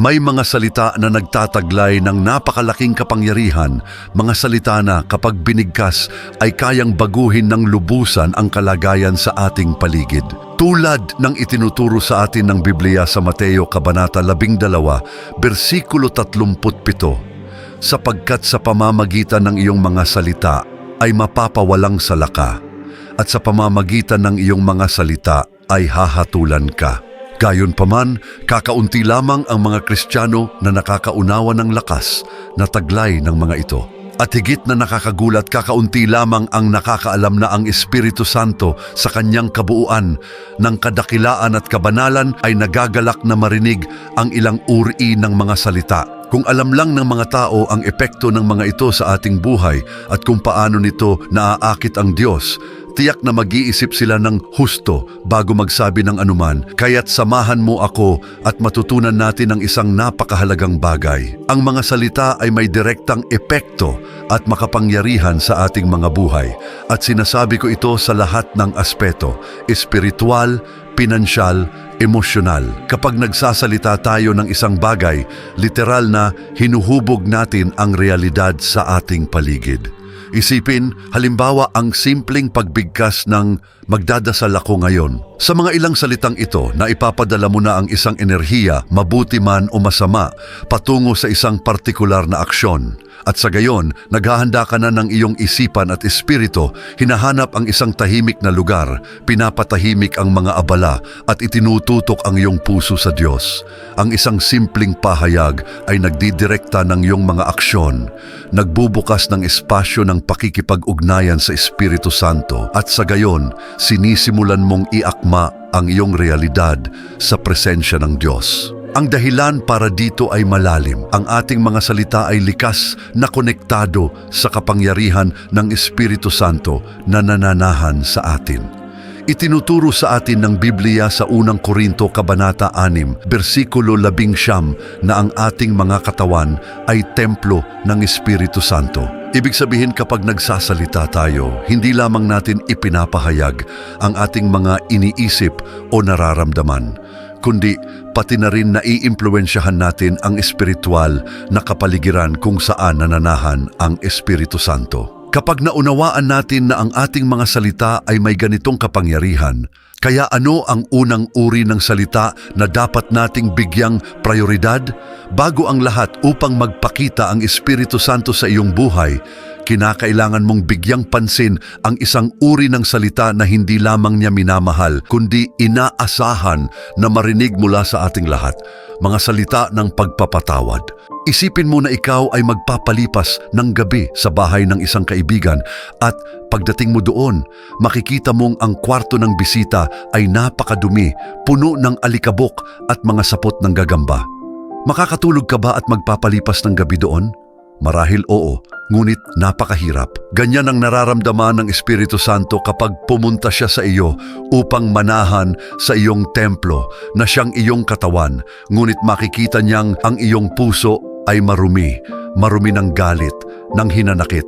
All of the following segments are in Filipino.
May mga salita na nagtataglay ng napakalaking kapangyarihan, mga salita na kapag binigkas ay kayang baguhin ng lubusan ang kalagayan sa ating paligid. Tulad ng itinuturo sa atin ng Biblia sa Mateo Kabanata 12, versikulo 37, sapagkat sa pamamagitan ng iyong mga salita ay mapapawalang salaka, at sa pamamagitan ng iyong mga salita ay hahatulan ka. Gayon paman, kakaunti lamang ang mga Kristiyano na nakakaunawa ng lakas na taglay ng mga ito. At higit na nakakagulat, kakaunti lamang ang nakakaalam na ang Espiritu Santo sa kanyang kabuuan ng kadakilaan at kabanalan ay nagagalak na marinig ang ilang uri ng mga salita. Kung alam lang ng mga tao ang epekto ng mga ito sa ating buhay at kung paano nito naaakit ang Diyos, tiyak na mag-iisip sila ng husto bago magsabi ng anuman, kaya't samahan mo ako at matutunan natin ang isang napakahalagang bagay. Ang mga salita ay may direktang epekto at makapangyarihan sa ating mga buhay. At sinasabi ko ito sa lahat ng aspeto, espiritual, pinansyal, emosyonal. Kapag nagsasalita tayo ng isang bagay, literal na hinuhubog natin ang realidad sa ating paligid. Isipin, halimbawa ang simpleng pagbigkas ng magdadasal ako ngayon. Sa mga ilang salitang ito na ipapadala mo na ang isang enerhiya, mabuti man o masama, patungo sa isang partikular na aksyon. At sa gayon, naghahanda ka na ng iyong isipan at espiritu, hinahanap ang isang tahimik na lugar, pinapatahimik ang mga abala at itinututok ang iyong puso sa Diyos. Ang isang simpleng pahayag ay nagdidirekta ng iyong mga aksyon, nagbubukas ng espasyo ng pakikipag-ugnayan sa Espiritu Santo at sa gayon, sinisimulan mong iakma ang iyong realidad sa presensya ng Diyos. Ang dahilan para dito ay malalim. Ang ating mga salita ay likas na konektado sa kapangyarihan ng Espiritu Santo na nananahan sa atin. Itinuturo sa atin ng Biblia sa unang Korinto Kabanata 6, versikulo 11 na ang ating mga katawan ay templo ng Espiritu Santo. Ibig sabihin kapag nagsasalita tayo, hindi lamang natin ipinapahayag ang ating mga iniisip o nararamdaman, kundi pati na rin naiimpluensyahan natin ang espiritual na kapaligiran kung saan nananahan ang Espiritu Santo. Kapag naunawaan natin na ang ating mga salita ay may ganitong kapangyarihan, kaya ano ang unang uri ng salita na dapat nating bigyang prioridad? Bago ang lahat upang magpakita ang Espiritu Santo sa iyong buhay, kinakailangan mong bigyang pansin ang isang uri ng salita na hindi lamang niya minamahal, kundi inaasahan na marinig mula sa ating lahat. Mga salita ng pagpapatawad. Isipin mo na ikaw ay magpapalipas ng gabi sa bahay ng isang kaibigan at pagdating mo doon, makikita mong ang kwarto ng bisita ay napakadumi, puno ng alikabok at mga sapot ng gagamba. Makakatulog ka ba at magpapalipas ng gabi doon? Marahil oo, ngunit napakahirap. Ganyan ang nararamdaman ng Espiritu Santo kapag pumunta siya sa iyo upang manahan sa iyong templo na siyang iyong katawan, ngunit makikita niyang ang iyong puso ay marumi, marumi ng galit, ng hinanakit.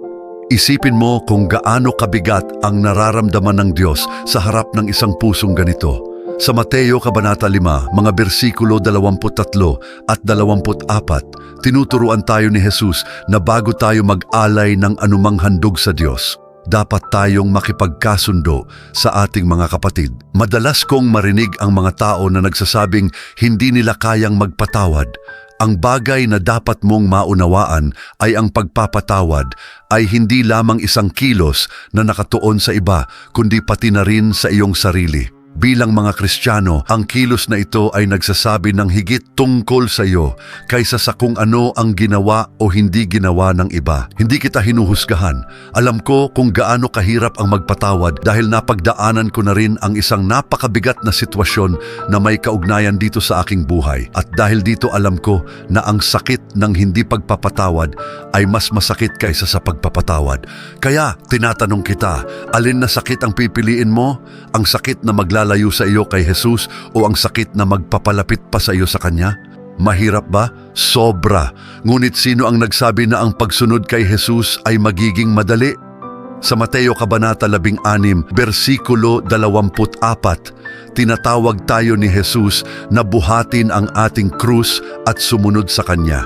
Isipin mo kung gaano kabigat ang nararamdaman ng Diyos sa harap ng isang pusong ganito. Sa Mateo Kabanata 5, mga bersikulo 23 at 24, tinuturuan tayo ni Jesus na bago tayo mag-alay ng anumang handog sa Diyos, dapat tayong makipagkasundo sa ating mga kapatid. Madalas kong marinig ang mga tao na nagsasabing hindi nila kayang magpatawad. Ang bagay na dapat mong maunawaan ay ang pagpapatawad ay hindi lamang isang kilos na nakatuon sa iba, kundi pati na rin sa iyong sarili. Bilang mga Kristiyano, ang kilos na ito ay nagsasabi ng higit tungkol sa iyo kaysa sa kung ano ang ginawa o hindi ginawa ng iba. Hindi kita hinuhusgahan. Alam ko kung gaano kahirap ang magpatawad dahil napagdaanan ko na rin ang isang napakabigat na sitwasyon na may kaugnayan dito sa aking buhay. At dahil dito alam ko na ang sakit ng hindi pagpapatawad ay mas masakit kaysa sa pagpapatawad. Kaya tinatanong kita, alin na sakit ang pipiliin mo? Ang sakit na magla maglalayo sa iyo kay Jesus o ang sakit na magpapalapit pa sa iyo sa Kanya? Mahirap ba? Sobra. Ngunit sino ang nagsabi na ang pagsunod kay Jesus ay magiging madali? Sa Mateo Kabanata 16, versikulo 24, tinatawag tayo ni Jesus na buhatin ang ating krus at sumunod sa Kanya.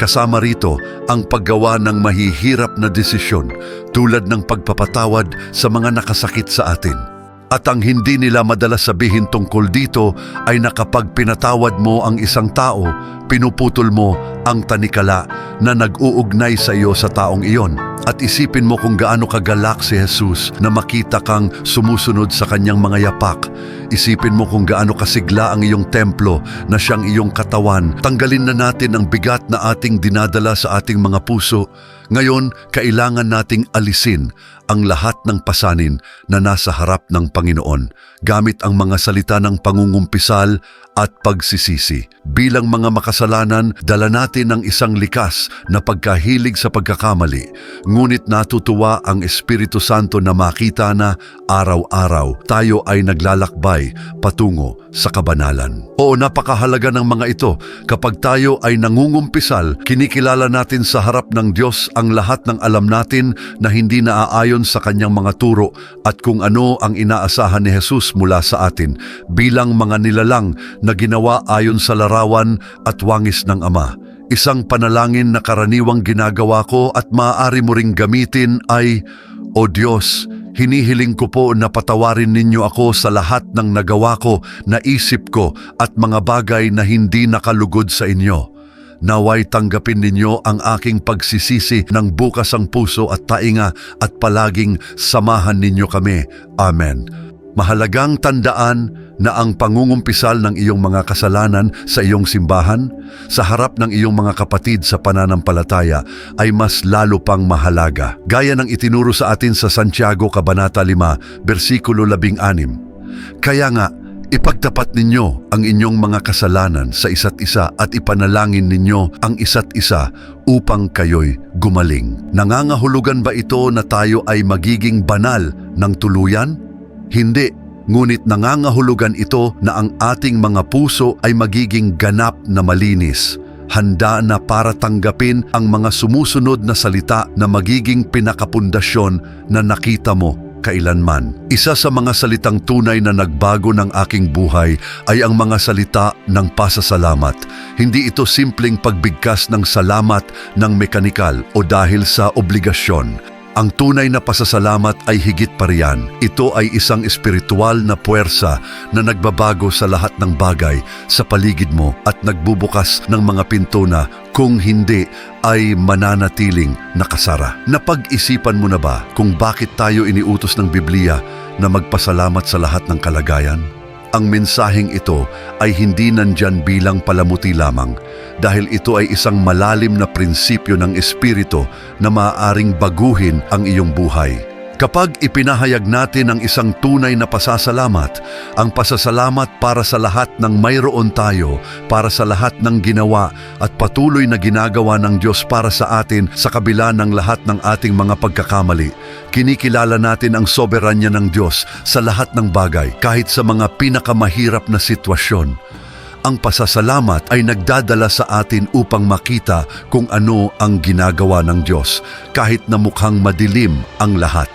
Kasama rito ang paggawa ng mahihirap na desisyon tulad ng pagpapatawad sa mga nakasakit sa atin. At ang hindi nila madalas sabihin tungkol dito ay na mo ang isang tao, pinuputol mo ang tanikala na nag-uugnay sa iyo sa taong iyon. At isipin mo kung gaano kagalak si Jesus na makita kang sumusunod sa kanyang mga yapak. Isipin mo kung gaano kasigla ang iyong templo na siyang iyong katawan. Tanggalin na natin ang bigat na ating dinadala sa ating mga puso. Ngayon, kailangan nating alisin ang lahat ng pasanin na nasa harap ng Panginoon. Gamit ang mga salita ng pangungumpisal at pagsisisi. Bilang mga makasalanan, dala natin ang isang likas na pagkahilig sa pagkakamali. Ngunit natutuwa ang Espiritu Santo na makita na araw-araw tayo ay naglalakbay patungo sa kabanalan. Oo, napakahalaga ng mga ito. Kapag tayo ay nangungumpisal, kinikilala natin sa harap ng Diyos ang lahat ng alam natin na hindi naaayon sa kanyang mga turo at kung ano ang inaasahan ni Jesus mula sa atin bilang mga nilalang na ginawa ayon sa larawan at wangis ng Ama. Isang panalangin na karaniwang ginagawa ko at maaari mo ring gamitin ay, O Diyos, hinihiling ko po na patawarin ninyo ako sa lahat ng nagawa ko, naisip ko at mga bagay na hindi nakalugod sa inyo. Naway tanggapin ninyo ang aking pagsisisi ng bukas ang puso at tainga at palaging samahan ninyo kami. Amen. Mahalagang tandaan na ang pangungumpisal ng iyong mga kasalanan sa iyong simbahan sa harap ng iyong mga kapatid sa pananampalataya ay mas lalo pang mahalaga. Gaya ng itinuro sa atin sa Santiago Kabanata 5, versikulo 16. Kaya nga, ipagtapat ninyo ang inyong mga kasalanan sa isa't isa at ipanalangin ninyo ang isa't isa upang kayo'y gumaling. Nangangahulugan ba ito na tayo ay magiging banal ng tuluyan? Hindi, ngunit nangangahulugan ito na ang ating mga puso ay magiging ganap na malinis. Handa na para tanggapin ang mga sumusunod na salita na magiging pinakapundasyon na nakita mo kailanman. Isa sa mga salitang tunay na nagbago ng aking buhay ay ang mga salita ng pasasalamat. Hindi ito simpleng pagbigkas ng salamat ng mekanikal o dahil sa obligasyon. Ang tunay na pasasalamat ay higit pa riyan. Ito ay isang espiritual na puwersa na nagbabago sa lahat ng bagay sa paligid mo at nagbubukas ng mga pinto na kung hindi ay mananatiling nakasara. Napag-isipan mo na ba kung bakit tayo iniutos ng Biblia na magpasalamat sa lahat ng kalagayan? Ang mensaheng ito ay hindi nandyan bilang palamuti lamang dahil ito ay isang malalim na prinsipyo ng Espiritu na maaaring baguhin ang iyong buhay. Kapag ipinahayag natin ang isang tunay na pasasalamat, ang pasasalamat para sa lahat ng mayroon tayo, para sa lahat ng ginawa at patuloy na ginagawa ng Diyos para sa atin sa kabila ng lahat ng ating mga pagkakamali, kinikilala natin ang soberanya ng Diyos sa lahat ng bagay kahit sa mga pinakamahirap na sitwasyon. Ang pasasalamat ay nagdadala sa atin upang makita kung ano ang ginagawa ng Diyos kahit na mukhang madilim ang lahat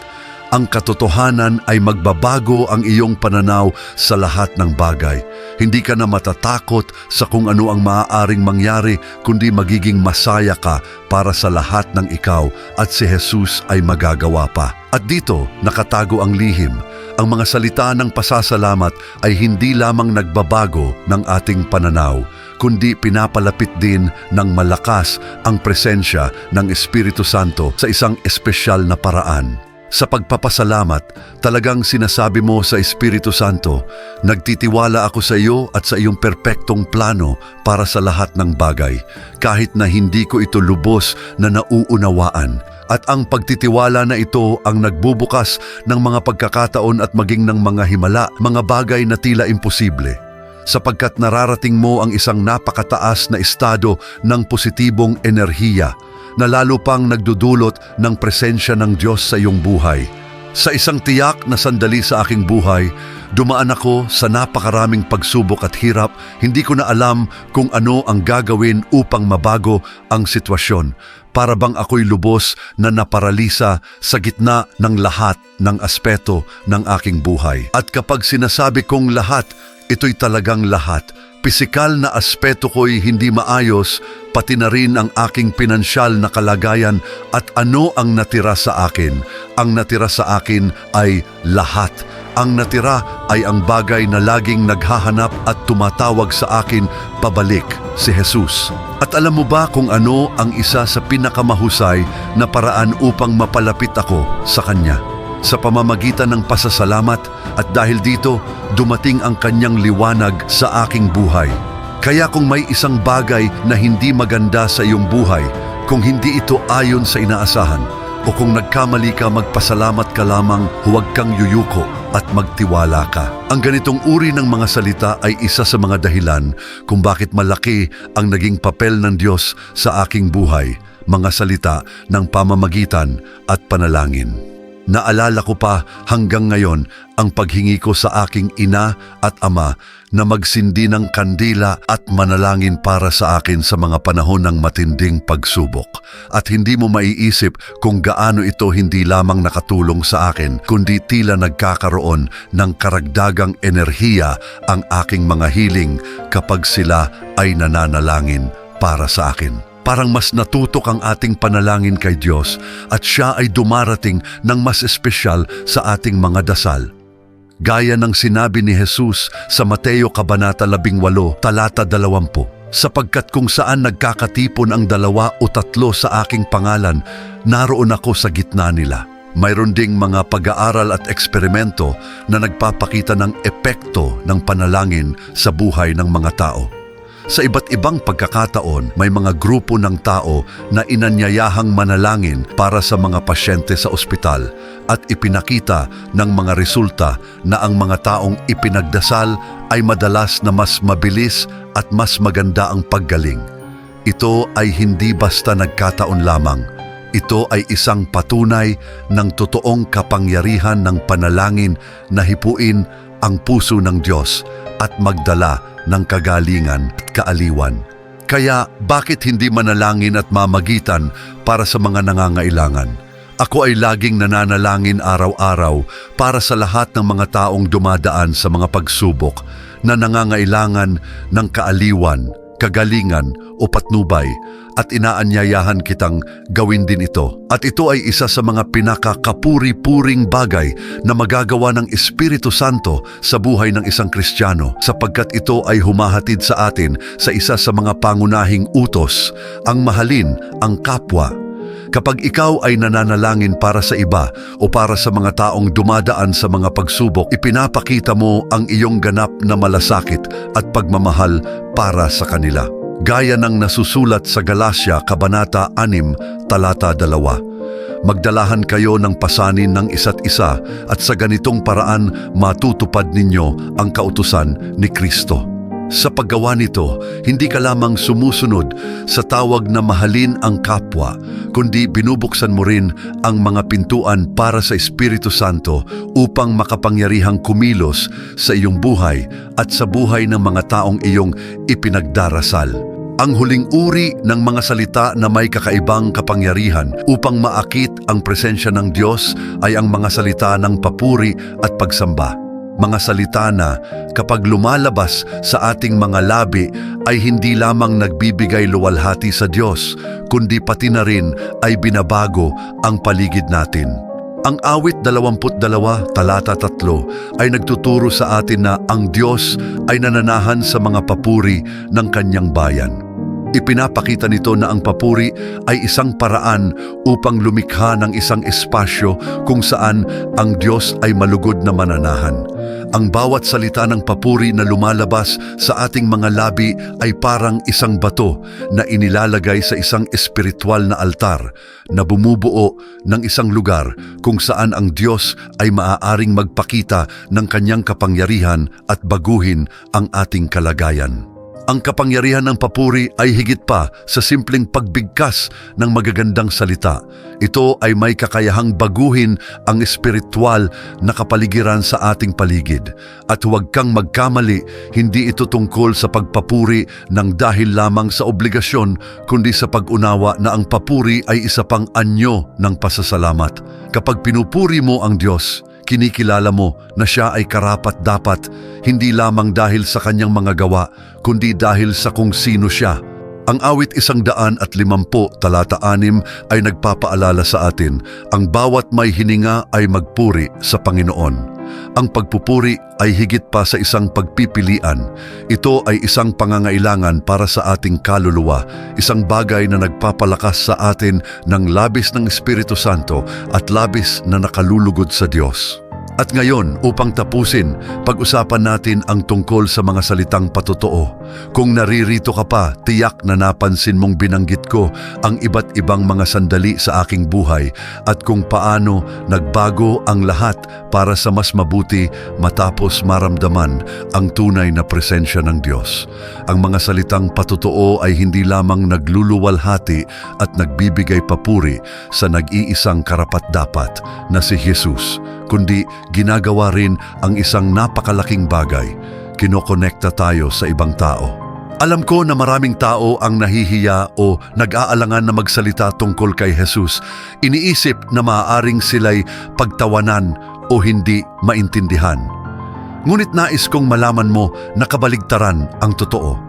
ang katotohanan ay magbabago ang iyong pananaw sa lahat ng bagay. Hindi ka na matatakot sa kung ano ang maaaring mangyari, kundi magiging masaya ka para sa lahat ng ikaw at si Jesus ay magagawa pa. At dito, nakatago ang lihim. Ang mga salita ng pasasalamat ay hindi lamang nagbabago ng ating pananaw, kundi pinapalapit din ng malakas ang presensya ng Espiritu Santo sa isang espesyal na paraan. Sa pagpapasalamat, talagang sinasabi mo sa Espiritu Santo, nagtitiwala ako sa iyo at sa iyong perpektong plano para sa lahat ng bagay, kahit na hindi ko ito lubos na nauunawaan. At ang pagtitiwala na ito ang nagbubukas ng mga pagkakataon at maging ng mga himala, mga bagay na tila imposible sapagkat nararating mo ang isang napakataas na estado ng positibong enerhiya na lalo pang nagdudulot ng presensya ng Diyos sa iyong buhay. Sa isang tiyak na sandali sa aking buhay, dumaan ako sa napakaraming pagsubok at hirap. Hindi ko na alam kung ano ang gagawin upang mabago ang sitwasyon. Para bang ako'y lubos na naparalisa sa gitna ng lahat ng aspeto ng aking buhay. At kapag sinasabi kong lahat, ito'y talagang lahat. Pisikal na aspeto ko'y hindi maayos, pati na rin ang aking pinansyal na kalagayan at ano ang natira sa akin. Ang natira sa akin ay lahat. Ang natira ay ang bagay na laging naghahanap at tumatawag sa akin pabalik, si Jesus. At alam mo ba kung ano ang isa sa pinakamahusay na paraan upang mapalapit ako sa Kanya? Sa pamamagitan ng pasasalamat at dahil dito, dumating ang Kanyang liwanag sa aking buhay. Kaya kung may isang bagay na hindi maganda sa iyong buhay, kung hindi ito ayon sa inaasahan, o kung nagkamali ka magpasalamat ka lamang, huwag kang yuyuko at magtiwala ka. Ang ganitong uri ng mga salita ay isa sa mga dahilan kung bakit malaki ang naging papel ng Diyos sa aking buhay, mga salita ng pamamagitan at panalangin. Naalala ko pa hanggang ngayon ang paghingi ko sa aking ina at ama na magsindi ng kandila at manalangin para sa akin sa mga panahon ng matinding pagsubok. At hindi mo maiisip kung gaano ito hindi lamang nakatulong sa akin, kundi tila nagkakaroon ng karagdagang enerhiya ang aking mga hiling kapag sila ay nananalangin para sa akin. Parang mas natutok ang ating panalangin kay Diyos at siya ay dumarating ng mas espesyal sa ating mga dasal. Gaya ng sinabi ni Jesus sa Mateo Kabanata 18, talata 20, sapagkat kung saan nagkakatipon ang dalawa o tatlo sa aking pangalan, naroon ako sa gitna nila. Mayroon ding mga pag-aaral at eksperimento na nagpapakita ng epekto ng panalangin sa buhay ng mga tao. Sa iba't ibang pagkakataon, may mga grupo ng tao na inanyayahang manalangin para sa mga pasyente sa ospital at ipinakita ng mga resulta na ang mga taong ipinagdasal ay madalas na mas mabilis at mas maganda ang paggaling. Ito ay hindi basta nagkataon lamang. Ito ay isang patunay ng totoong kapangyarihan ng panalangin na hipuin ang puso ng Diyos at magdala ng kagalingan at kaaliwan. Kaya bakit hindi manalangin at mamagitan para sa mga nangangailangan? Ako ay laging nananalangin araw-araw para sa lahat ng mga taong dumadaan sa mga pagsubok na nangangailangan ng kaaliwan, kagalingan o patnubay at inaanyayahan kitang gawin din ito. At ito ay isa sa mga pinakakapuri-puring bagay na magagawa ng Espiritu Santo sa buhay ng isang Kristiyano sapagkat ito ay humahatid sa atin sa isa sa mga pangunahing utos, ang mahalin ang kapwa Kapag ikaw ay nananalangin para sa iba o para sa mga taong dumadaan sa mga pagsubok, ipinapakita mo ang iyong ganap na malasakit at pagmamahal para sa kanila. Gaya ng nasusulat sa Galasya, Kabanata 6, Talata 2. Magdalahan kayo ng pasanin ng isa't isa at sa ganitong paraan matutupad ninyo ang kautusan ni Kristo. Sa paggawa nito, hindi ka lamang sumusunod sa tawag na mahalin ang kapwa, kundi binubuksan mo rin ang mga pintuan para sa Espiritu Santo upang makapangyarihang kumilos sa iyong buhay at sa buhay ng mga taong iyong ipinagdarasal. Ang huling uri ng mga salita na may kakaibang kapangyarihan upang maakit ang presensya ng Diyos ay ang mga salita ng papuri at pagsamba mga salita na kapag lumalabas sa ating mga labi ay hindi lamang nagbibigay luwalhati sa Diyos, kundi pati na rin ay binabago ang paligid natin. Ang awit 22 talata 3 ay nagtuturo sa atin na ang Diyos ay nananahan sa mga papuri ng kanyang bayan. Ipinapakita nito na ang papuri ay isang paraan upang lumikha ng isang espasyo kung saan ang Diyos ay malugod na mananahan. Ang bawat salita ng papuri na lumalabas sa ating mga labi ay parang isang bato na inilalagay sa isang espiritual na altar na bumubuo ng isang lugar kung saan ang Diyos ay maaaring magpakita ng kanyang kapangyarihan at baguhin ang ating kalagayan. Ang kapangyarihan ng papuri ay higit pa sa simpleng pagbigkas ng magagandang salita. Ito ay may kakayahang baguhin ang espiritual na kapaligiran sa ating paligid. At huwag kang magkamali, hindi ito tungkol sa pagpapuri ng dahil lamang sa obligasyon, kundi sa pag-unawa na ang papuri ay isa pang anyo ng pasasalamat. Kapag pinupuri mo ang Diyos, kinikilala mo na siya ay karapat dapat hindi lamang dahil sa kanyang mga gawa, kundi dahil sa kung sino siya. Ang awit isang daan at limampu talata anim ay nagpapaalala sa atin, ang bawat may hininga ay magpuri sa Panginoon. Ang pagpupuri ay higit pa sa isang pagpipilian. Ito ay isang pangangailangan para sa ating kaluluwa, isang bagay na nagpapalakas sa atin ng labis ng Espiritu Santo at labis na nakalulugod sa Diyos. At ngayon, upang tapusin, pag-usapan natin ang tungkol sa mga salitang patotoo. Kung naririto ka pa, tiyak na napansin mong binanggit ko ang iba't ibang mga sandali sa aking buhay at kung paano nagbago ang lahat para sa mas mabuti matapos maramdaman ang tunay na presensya ng Diyos. Ang mga salitang patotoo ay hindi lamang nagluluwalhati at nagbibigay papuri sa nag-iisang karapat-dapat na si Jesus kundi ginagawa rin ang isang napakalaking bagay. Kinokonekta tayo sa ibang tao. Alam ko na maraming tao ang nahihiya o nag-aalangan na magsalita tungkol kay Jesus. Iniisip na maaaring sila'y pagtawanan o hindi maintindihan. Ngunit nais kong malaman mo na kabaligtaran ang totoo.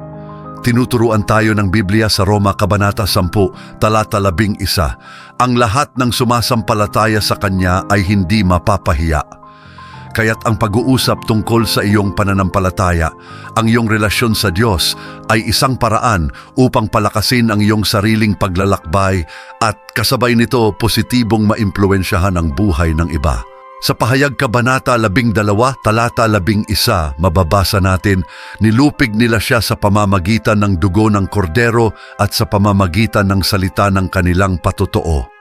Tinuturuan tayo ng Biblia sa Roma Kabanata 10, talata 11. Ang lahat ng sumasampalataya sa Kanya ay hindi mapapahiya. Kaya't ang pag-uusap tungkol sa iyong pananampalataya, ang iyong relasyon sa Diyos ay isang paraan upang palakasin ang iyong sariling paglalakbay at kasabay nito positibong maimpluensyahan ang buhay ng iba. Sa pahayag Kabanata 12, talata 11, mababasa natin, nilupig nila siya sa pamamagitan ng dugo ng kordero at sa pamamagitan ng salita ng kanilang patotoo.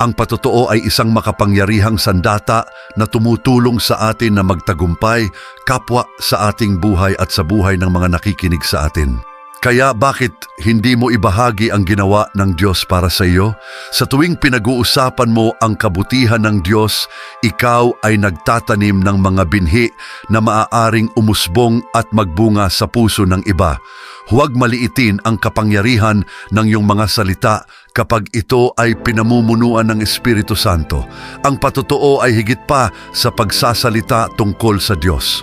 Ang patotoo ay isang makapangyarihang sandata na tumutulong sa atin na magtagumpay kapwa sa ating buhay at sa buhay ng mga nakikinig sa atin. Kaya bakit hindi mo ibahagi ang ginawa ng Diyos para sa iyo? Sa tuwing pinag-uusapan mo ang kabutihan ng Diyos, ikaw ay nagtatanim ng mga binhi na maaaring umusbong at magbunga sa puso ng iba. Huwag maliitin ang kapangyarihan ng iyong mga salita kapag ito ay pinamumunuan ng Espiritu Santo. Ang patotoo ay higit pa sa pagsasalita tungkol sa Diyos.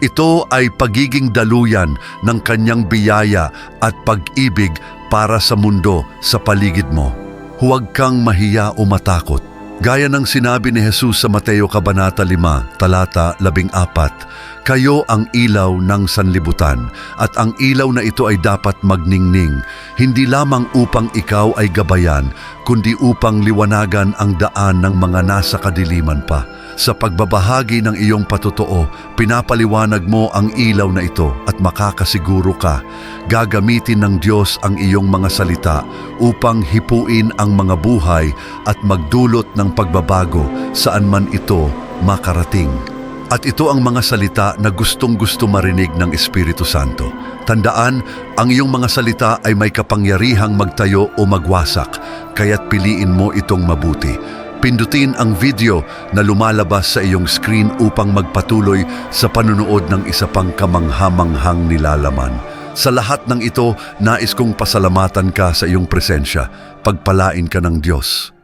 Ito ay pagiging daluyan ng kanyang biyaya at pag-ibig para sa mundo sa paligid mo. Huwag kang mahiya o matakot. Gaya ng sinabi ni Jesus sa Mateo Kabanata 5, talata 14, Kayo ang ilaw ng sanlibutan at ang ilaw na ito ay dapat magningning, hindi lamang upang ikaw ay gabayan, kundi upang liwanagan ang daan ng mga nasa kadiliman pa. Sa pagbabahagi ng iyong patotoo, pinapaliwanag mo ang ilaw na ito at makakasiguro ka. Gagamitin ng Diyos ang iyong mga salita upang hipuin ang mga buhay at magdulot ng pagbabago saan man ito makarating. At ito ang mga salita na gustong gusto marinig ng Espiritu Santo. Tandaan, ang iyong mga salita ay may kapangyarihang magtayo o magwasak, kaya't piliin mo itong mabuti. Pindutin ang video na lumalabas sa iyong screen upang magpatuloy sa panunood ng isa pang kamanghamanghang nilalaman. Sa lahat ng ito, nais kong pasalamatan ka sa iyong presensya. Pagpalain ka ng Diyos.